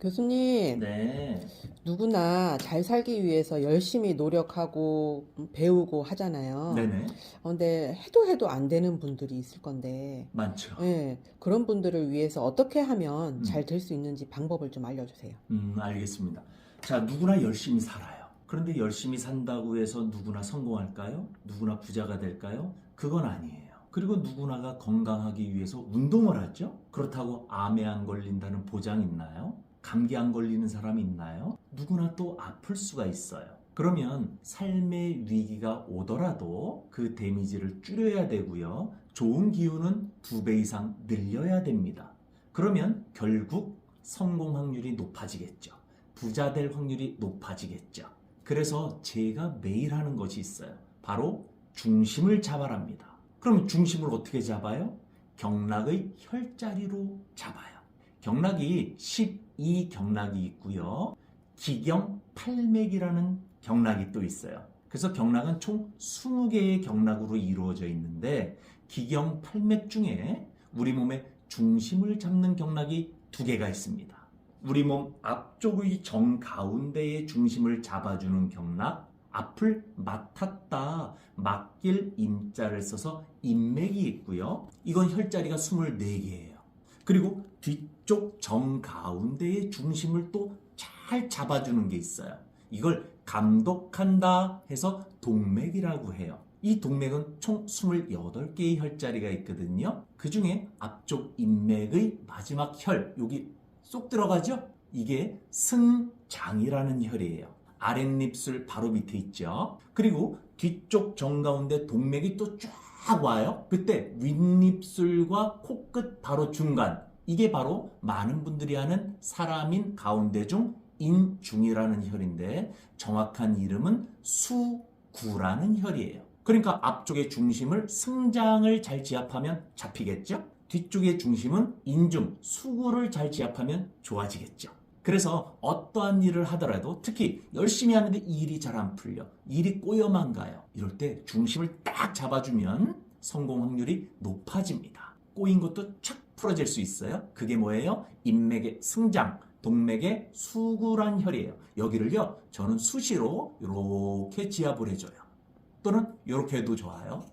교수님, 네. 누구나 잘 살기 위해서 열심히 노력하고 음, 배우고 하잖아요. 네네. 어, 근데 해도 해도 안 되는 분들이 있을 건데, 많죠. 예, 그런 분들을 위해서 어떻게 하면 음. 잘될 수 있는지 방법을 좀 알려주세요. 음, 알겠습니다. 자, 누구나 열심히 살아요. 그런데 열심히 산다고 해서 누구나 성공할까요? 누구나 부자가 될까요? 그건 아니에요. 그리고 누구나가 건강하기 위해서 운동을 하죠? 그렇다고 암에 안 걸린다는 보장 있나요? 감기 안 걸리는 사람 있나요? 누구나 또 아플 수가 있어요. 그러면 삶의 위기가 오더라도 그 데미지를 줄여야 되고요. 좋은 기운은 두 배 이상 늘려야 됩니다. 그러면 결국 성공 확률이 높아지겠죠. 부자 될 확률이 높아지겠죠. 그래서 제가 매일 하는 것이 있어요. 바로 중심을 잡아랍니다. 그럼 중심을 어떻게 잡아요? 경락의 혈자리로 잡아요. 경락이 12경락이 있고요. 기경 8맥이라는 경락이 또 있어요. 그래서 경락은 총 20개의 경락으로 이루어져 있는데 기경 8맥 중에 우리 몸의 중심을 잡는 경락이 두 개가 있습니다. 우리 몸 앞쪽의 정 가운데의 중심을 잡아주는 경락, 앞을 맡았다, 맡길 임자를 써서 인맥이 있고요. 이건 혈자리가 24개예요. 그리고 뒤 쪽 정 가운데의 중심을 또 잘 잡아주는 게 있어요. 이걸 감독한다 해서 동맥이라고 해요. 이 동맥은 총 28개의 혈자리가 있거든요. 그 중에 앞쪽 인맥의 마지막 혈, 여기 쏙 들어가죠? 이게 승장이라는 혈이에요. 아랫입술 바로 밑에 있죠. 그리고 뒤쪽 정가운데 동맥이 또 쫙 와요. 그때 윗입술과 코끝 바로 중간. 이게 바로 많은 분들이 아는 사람인 가운데 중 인중이라는 혈인데 정확한 이름은 수구라는 혈이에요. 그러니까 앞쪽의 중심을 승장을 잘 지압하면 잡히겠죠? 뒤쪽의 중심은 인중, 수구를 잘 지압하면 좋아지겠죠. 그래서 어떠한 일을 하더라도 특히 열심히 하는데 일이 잘 안 풀려. 일이 꼬여만 가요. 이럴 때 중심을 딱 잡아주면 성공 확률이 높아집니다. 꼬인 것도 착 풀어질 수 있어요. 그게 뭐예요? 인맥의 승장, 동맥의 수구란 혈이에요. 여기를요, 저는 수시로 이렇게 지압을 해줘요. 또는 이렇게 해도 좋아요.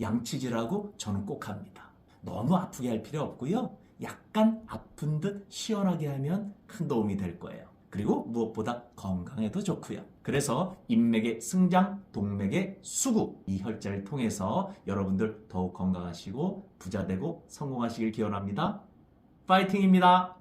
양치질하고 저는 꼭 합니다. 너무 아프게 할 필요 없고요. 약간 아픈 듯 시원하게 하면 큰 도움이 될 거예요. 그리고 무엇보다 건강에도 좋고요. 그래서 인맥의 승장, 동맥의 수구 이 혈자를 통해서 여러분들 더욱 건강하시고 부자 되고 성공하시길 기원합니다. 파이팅입니다.